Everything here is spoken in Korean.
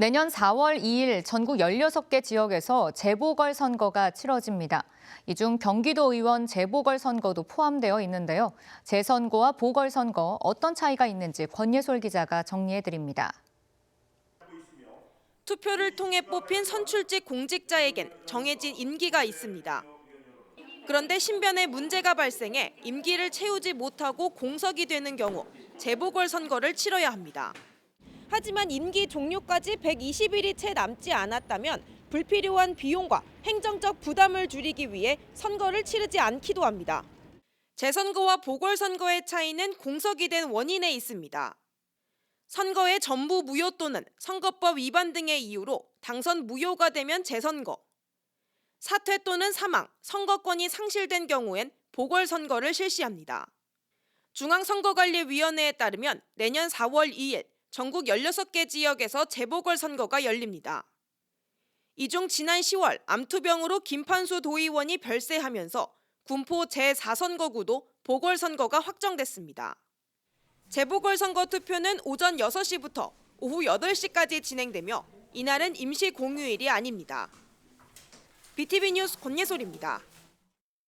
내년 4월 2일 전국 16개 지역에서 재보궐선거가 치러집니다. 이 중 경기도 의원 재보궐선거도 포함되어 있는데요. 재선거와 보궐선거 어떤 차이가 있는지 권예솔 기자가 정리해드립니다. 투표를 통해 뽑힌 선출직 공직자에겐 정해진 임기가 있습니다. 그런데 신변에 문제가 발생해 임기를 채우지 못하고 공석이 되는 경우 재보궐 선거를 치러야 합니다. 하지만 임기 종료까지 120일이 채 남지 않았다면 불필요한 비용과 행정적 부담을 줄이기 위해 선거를 치르지 않기도 합니다. 재선거와 보궐선거의 차이는 공석이 된 원인에 있습니다. 선거의 전부 무효 또는 선거법 위반 등의 이유로 당선 무효가 되면 재선거, 사퇴 또는 사망, 선거권이 상실된 경우엔 보궐선거를 실시합니다. 중앙선거관리위원회에 따르면 내년 4월 2일 전국 16개 지역에서 재보궐선거가 열립니다. 이 중 지난 10월 암투병으로 김판수 도의원이 별세하면서 군포 제4선거구도 보궐선거가 확정됐습니다. 재보궐선거 투표는 오전 6시부터 오후 8시까지 진행되며 이날은 임시 공휴일이 아닙니다. BTV 뉴스 권예솔입니다.